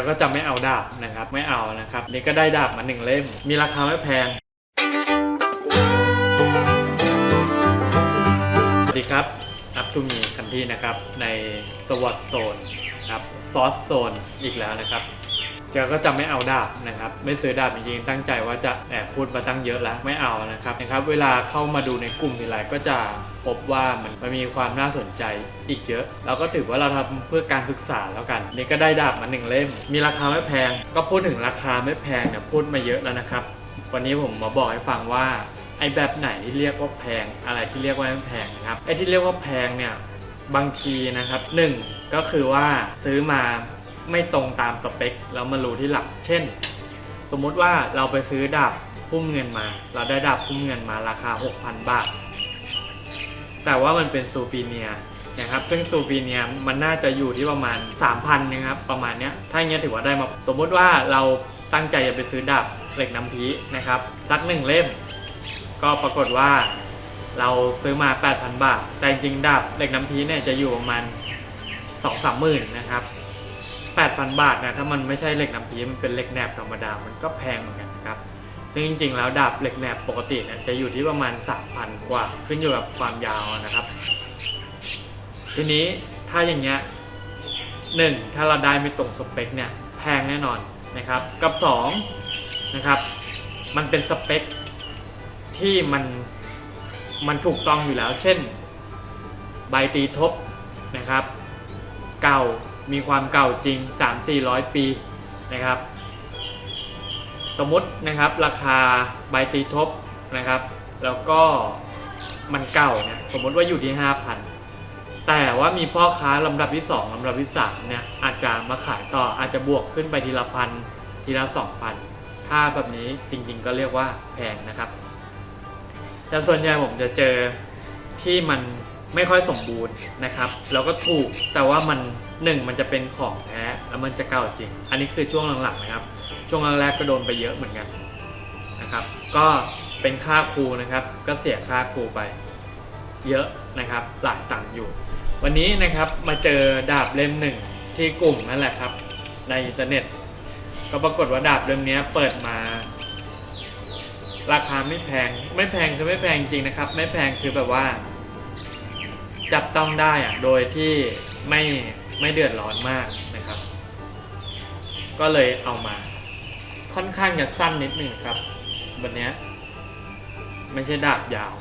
จก็จะไม่เอาดาบนะครับ ไม่เอานะครับ นี่ก็ได้ดาบมาหนึ่งเล่ม มีราคาไม่แพง สวัสดีครับ อัพทูมีคันที่นะครับ ในสวอตโซนครับซอสโซนอีกแล้วนะครับ จก็จะไม่เอาดาบนะครับ ไม่ซื้อดาบจริงๆตั้งใจว่าจะแอบพูดมาตั้งเยอะแล้วไม่เอานะครับนะครับ เวลาเข้ามาดูในกลุ่มทีไรก็จะพบว่ามันมันมีความน่าสนใจอีกเยอะเราก็ถือว่าเราทำเพื่อการศึกษาแล้วกัน นี่ก็ได้ดาบมาหนึ่งเล่ม มีราคาไม่แพง ก็พูดถึงราคาไม่แพงเนี่ยพูดมาเยอะแล้วนะครับ วันนี้ผมมาบอกให้ฟังว่าไอ้แบบไหนที่เรียกว่าแพง อะไรที่เรียกว่าไม่แพงนะครับไอ้ที่เรียกว่าแพงเนี่ยบางทีนะครับหนึ่งก็คือว่าซื้อมา ไม่ตรงตามสเปคแล้วมารู้ที่หลังเช่น สมมุติว่าเราไปซื้อดาบพุ่มเงินมา เราได้ดาบพุ่มเงินมาราคา 6,000 บาท แต่ว่ามันเป็นซูฟีเนียนะครับซึ่งซูฟีเนียมันน่าจะอยู่ที่ประมาณ 3,000นะครับประมาณเนี้ยถ้าอย่างเงี้ยถือว่าได้มาสมมุติว่าเราตั้งใจจะไปซื้อดาบเหล็กน้ำพีนะครับสักหนึ่งเล่ม ก็ปรากฏว่าเราซื้อมา 8,000 บาท แต่จริงดาบเหล็กน้ำพีเนี่ยจะอยู่ประมาณ 2-3 หมื่นนะครับ 8,000 บาทนะถ้ามันไม่ใช่เหล็กน้ำพีมันเป็นเหล็กแหนบธรรมดา มันก็แพงเหมือนกันนะครับซึ่งจริงๆ แล้วดาบเหล็กแหนบปกติเนี่ยจะอยู่ที่ประมาณ 3,000 กว่า ขึ้นอยู่กับความยาวนะครับ ทีนี้ถ้าอย่างเงี้ยหนึ่งถ้าเราได้ไม่ตรงสเปคเนี่ยแพงแน่นอนนะครับ กับสองนะครับมันเป็นสเปคที่มันมันถูกต้องอยู่แล้ว เช่น ใบตีทบนะครับ เก่า มีความเก่าจริง 3-400 ปีนะครับ สมมตินะครับราคาใบตีทบนะครับ แล้วก็มันเก่าเนี่ยสมมติว่าอยู่ที่ 5,000 แต่ว่ามีพ่อค้าลำดับที่ 2ลำดับที่3เนี่ยอาจจะมาขายต่ออาจจะบวกขึ้นไปทีละพันทีละ2,000ถ้าแบบนี้จริงๆ ก็เรียกว่าแพงนะครับ แต่ส่วนใหญ่ผมจะเจอที่มันไม่ค่อยสมบูรณ์นะครับ แล้วก็ถูกแต่ว่ามัน หนึ่งมันจะเป็นของแท้แล้วมันจะเก่าจริง อันนี้คือช่วงหลังๆนะครับ ช่วงแรกๆก็โดนไปเยอะเหมือนกันนะครับ ก็เป็นค่าครูนะครับ ก็เสียค่าครูไป เยอะนะครับหลายตังค์อยู่ วันนี้นะครับมาเจอดาบเล่มหนึ่งที่กลุ่มนั่นแหละครับ ในอินเทอร์เน็ต ก็ปรากฏว่าดาบเล่มนี้เปิดมา ราคาไม่แพงไม่แพงคือไม่แพงจริงนะครับ ไม่แพงคือแบบว่า จับต้องได้อะโดยที่ไม่ ไม่เดือดร้อนมากนะครับ ก็เลยเอามาค่อนข้างจะสั้นนิดหนึ่งครับวันนี้ไม่ใช่ดาบยาว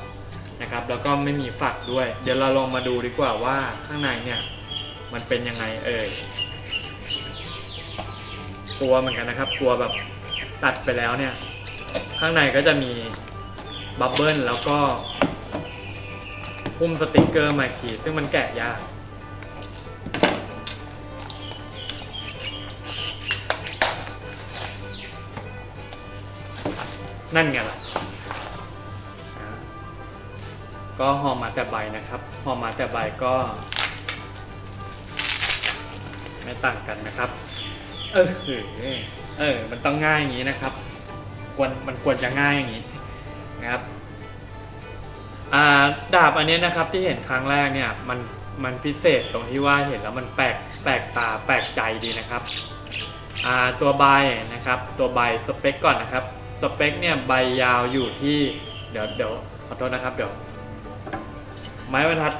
นะครับ แล้วก็ไม่มีฝักด้วย เดี๋ยวเราลองมาดูดีกว่าว่าข้างในเนี่ยมันเป็นยังไงเอ่ยกลัวเหมือนกันนะครับกลัวแบบตัดไปแล้วเนี่ย ข้างในก็จะมีบับเบิ้ลแล้วก็พุ่มสติกเกอร์มาขีดซึ่งมันแกะยาก นั่นไงล่ะอ่าก็ห่อมาแต่ใบนะครับห่อมาแต่ใบก็ ไม่ต่างกันนะครับ เออเออ มันต้องง่ายอย่างนี้นะครับ ควรมันควรจะง่ายอย่างนี้นะครับอ่าดาบอันนี้นะครับที่เห็นครั้งแรกเนี่ยมันมันพิเศษตรงที่ว่าเห็นแล้วมันแปลกแปลกตาแปลกใจดีนะครับอ่าตัวใบนะครับ ตัวใบสเปคก่อนนะครับ สเปคเนี่ยใบยาวอยู่ที่เดี๋ยวเดี๋ยวขอโทษนะครับเดี๋ยว ไม้บรรทัด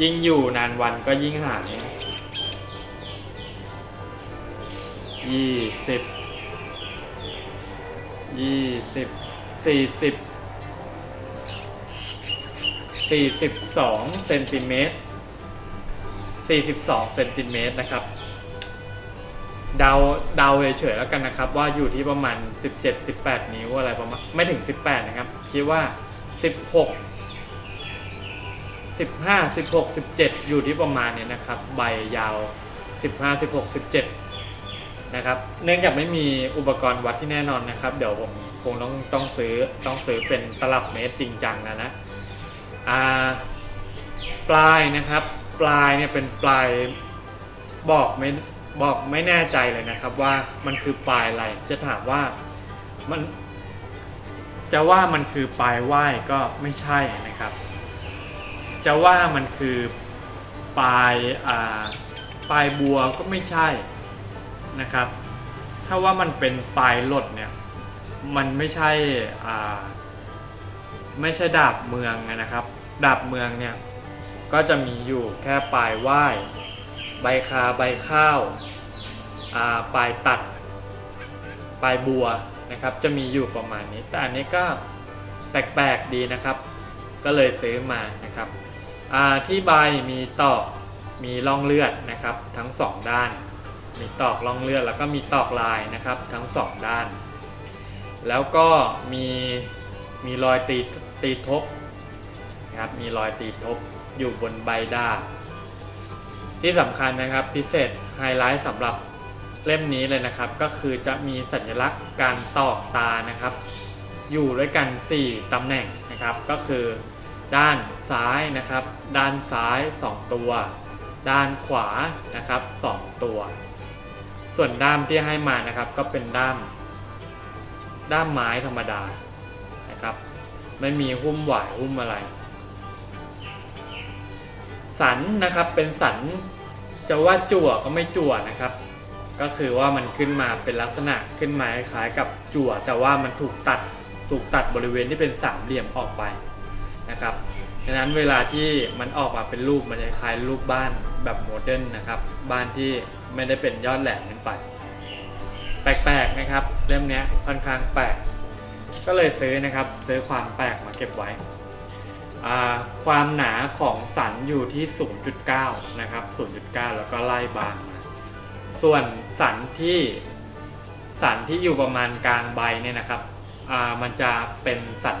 ยิ่งอยู่นานวันก็ยิ่งหายยี่สิบยี่สิบสี่สิบสี่สิบสองเซนติเมตรสี่สิบสองเซนติเมตรนะครับ เดาเดาเฉยๆแล้วกันนะครับ ว่าอยู่ที่ประมาณ 17 18 นิ้วอะไรประมาณไม่ถึง 18 นะครับ คิดว่า 16 15 16 17 อยู่ที่ประมาณเนี้ยนะครับ ใบยาว 15 16 17 นะครับ เนื่องจากไม่มีอุปกรณ์วัดที่แน่นอนนะครับ เดี๋ยวผมคงต้องต้องซื้อต้องซื้อเป็นตลับเมตรจริงจังนะนะอ่าปลายนะครับ ปลายเนี่ยเป็นปลายบอกไม่ บอกไม่แน่ใจเลยนะครับว่ามันคือปลายอะไร จะถามว่ามัน จะว่ามันคือปลายว่ายก็ไม่ใช่นะครับ จะว่ามันคือปลายอ่าปลายบัวก็ไม่ใช่นะครับ ถ้าว่ามันเป็นปลายหลดเนี่ย มันไม่ใช่อ่าไม่ใช่ดาบเมืองนะครับ ดาบเมืองเนี่ยก็จะมีอยู่แค่ปลายว่าย ใบคาใบข้าวาปลายตัด ปลายบัวนะครับ จะมีอยู่ประมาณนี้ แต่อันนี้ก็แปลกๆดีนะครับ ก็เลยซื้อมานะครับที่ใบมีตอกมีร่องเลือดนะครับ ทั้งสองด้าน มีตอกร่องเลือดแล้วก็มีตอกลายนะครับ ทั้งสองด้าน แล้วก็มีมีรอยตีตีทบนะครับมีรอยตีทบอยู่บนใบด้า ที่สำคัญนะครับพิเศษไฮไลท์สำหรับเล่มนี้เลยนะครับ ก็คือจะมีสัญลักษณ์การตอกตานะครับ อยู่ด้วยกัน 4ตำแหน่งนะครับ ก็คือด้านซ้ายนะครับ ด้านซ้าย 2 ตัว ด้านขวานะครับ 2 ตัว ส่วนด้ามที่ให้มานะครับก็เป็นด้าม ด้ามไม้ธรรมดานะครับ ไม่มีหุ้มหวายหุ้มอะไร สันนะครับเป็นสันจะว่าจั่วก็ไม่จั่วนะครับ ก็คือว่ามันขึ้นมาเป็นลักษณะขึ้นมาคล้ายกับจั่ว แต่ว่ามันถูกตัดถูกตัดบริเวณที่เป็นสามเหลี่ยมออกไปนะครับดังนั้นเวลาที่มันออกมาเป็นรูปมันจะคล้ายรูปบ้านแบบโมเดิร์นนะครับ บ้านที่ไม่ได้เป็นยอดแหลมขึ้นไป แปลกๆนะครับ เล่มนี้ค่อนข้างแปลก ก็เลยซื้อนะครับซื้อความแปลกมาเก็บไว้ ความหนาของสันอยู่ที่ 0.9 นะครับ 0.9 แล้วก็ไล่บางมา ส่วนสันที่สันที่อยู่ประมาณกลางใบเนี่ยนะครับมันจะเป็นสัน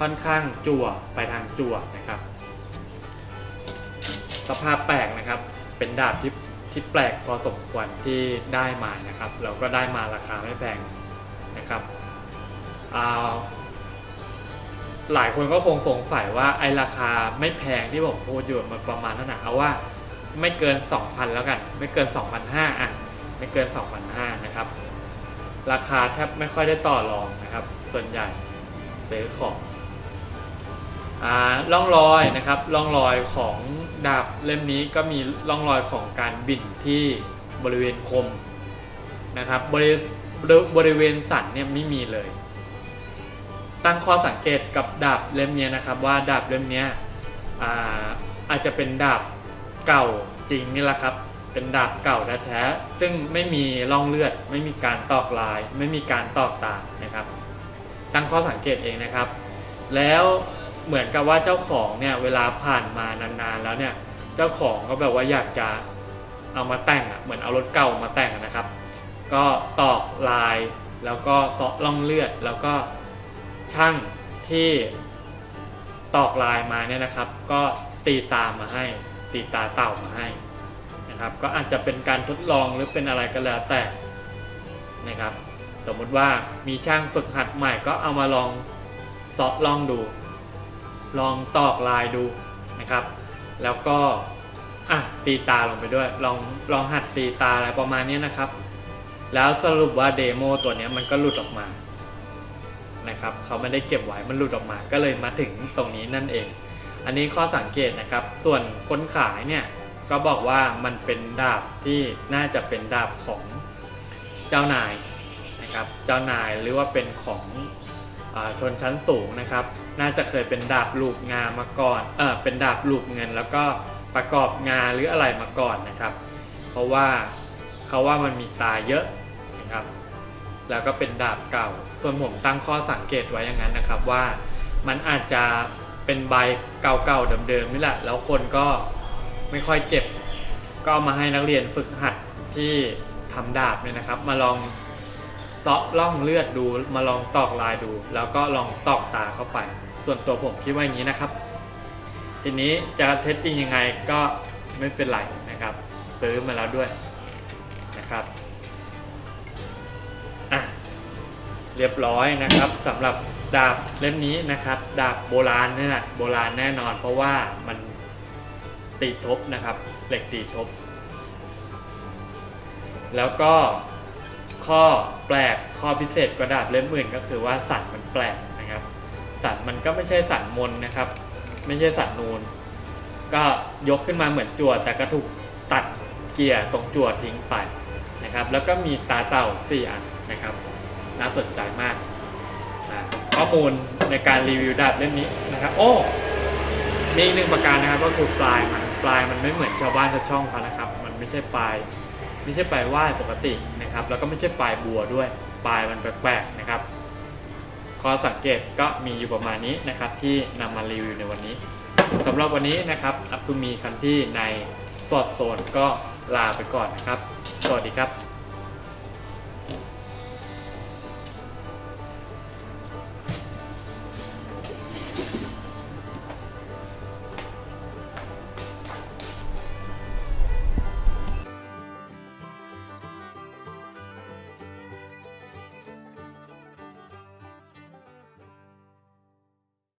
ค่อนข้างจั่วไปทางจั่วนะครับ สภาพแปลกนะครับ เป็นดาบที่ที่แปลกพอสมควรที่ได้มานะครับ เราก็ได้มาราคาไม่แพงนะครับอ่า หลายคนก็คงสงสัยว่าไอราคาไม่แพงที่ผมพูดอยู่มันประมาณเท่าไหร่เอาว่าไม่เกิน 2,000 แล้วกัน ไม่เกิน 2,500อะไม่เกิน 2,500นะครับ ราคาแทบไม่ค่อยได้ต่อรองนะครับ ส่วนใหญ่ซื้อของอ่าร่องรอยนะครับร่องรอยของดาบเล่มนี้ก็มีร่องรอยของการบินที่บริเวณคมนะครับบริบริเวณสันเนี่ยไม่มีเลย ตั้งข้อสังเกตกับดาบเล่มนี้นะครับว่าดาบเล่มนี้อาอาจจะเป็นดาบเก่าจริงนี่แหละครับ เป็นดาบเก่าแท้ๆซึ่งไม่มีร่องเลือด ไม่มีการตอกลาย ไม่มีการตอกตานะครับ ตั้งข้อสังเกตเองนะครับ แล้วเหมือนกับว่าเจ้าของเนี่ยเวลาผ่านมานานๆแล้วเนี่ยเจ้าของก็แบบว่าอยากจะเอามาแต่งอะเหมือนเอารถเก่ามาแต่งนะครับ ก็ตอกลายแล้วก็เซาะร่องเลือดแล้วก็ ช่างที่ตอกลายมาเนี่ยนะครับ ก็ตีตามมาให้ ตีตาเต่ามาให้นะครับ ก็อาจจะเป็นการทดลองหรือเป็นอะไรก็แล้วแต่นะครับ สมมุติว่ามีช่างฝึกหัดใหม่ก็เอามาลองเซาะลองดู ลองตอกลายดูนะครับ แล้วก็อะตีตาลงไปด้วย ลองลองหัดตีตาอะไรประมาณนี้นะครับ แล้วสรุปว่าเดโมตัวนี้มันก็หลุดออกมา นะครับเขาไม่ได้เก็บไว้มันหลุดออกมา ก็เลยมาถึงตรงนี้นั่นเอง อันนี้ข้อสังเกตนะครับ ส่วนคนขายเนี่ยก็บอกว่ามันเป็นดาบที่น่าจะเป็นดาบของเจ้านายนะครับ เจ้านายหรือว่าเป็นของอชนชั้นสูงนะครับ น่าจะเคยเป็นดาบลูกงามาก่อนเออเป็นดาบลูกเงิน แล้วก็ประกอบงาหรืออะไรมาก่อนนะครับ เพราะว่าเขาว่ามันมีตาเยอะนะครับ แล้วก็เป็นดาบเก่า ส่วนผมตั้งข้อสังเกตไว้อย่างนั้นนะครับว่า มันอาจจะเป็นใบเก่าๆเดิมๆนี่แหละ แล้วคนก็ไม่ค่อยเก็บ ก็เอามาให้นักเรียนฝึกหัดที่ทำดาบเนี่ยนะครับ มาลองเซาะล่องเลือดดู มาลองตอกลายดู แล้วก็ลองตอกตาเข้าไป ส่วนตัวผมคิดว่าอย่างนี้นะครับ ทีนี้จะเท็จจริงยังไงก็ไม่เป็นไรนะครับซื้อมาแล้วด้วยนะครับ เรียบร้อยนะครับสำหรับดาบเล่มนี้นะครับ ดาบโบราณนี่แหละโบราณแน่นอน เพราะว่ามันตีทบนะครับ เหล็กตีทบ แล้วก็ข้อแปลกข้อพิเศษกระดาษเล่มอื่นก็คือว่าสันมันแปลกนะครับ สันมันก็ไม่ใช่สันมนนะครับ ไม่ใช่สันนูน ก็ยกขึ้นมาเหมือนจั่วแต่ก็ถูกตัดเกียร์ตรงจั่วทิ้งไปนนะครับ แล้วก็มีตาเต่า4อันนะครับ น่าสนใจมากนะข้อมูลในการรีวิวดาบเล่มนี้นะครับ โอ้ มีอีกหนึ่งประการนะครับก็คือปลายมันปลายมันไม่เหมือนชาวบ้านชาวช่องเขานะครับ มันไม่ใช่ปลาย ไม่ใช่ปลายว่ายปกตินะครับ แล้วก็ไม่ใช่ปลายบัวด้วย ปลายมันแปลกๆนะครับข้อสังเกตก็มีอยู่ประมาณนี้นะครับ ที่นำมารีวิวในวันนี้สำหรับวันนี้นะครับอัพตูมีคันที่ในสอดโซนก็ลาไปก่อนนะครับ สวัสดีครับ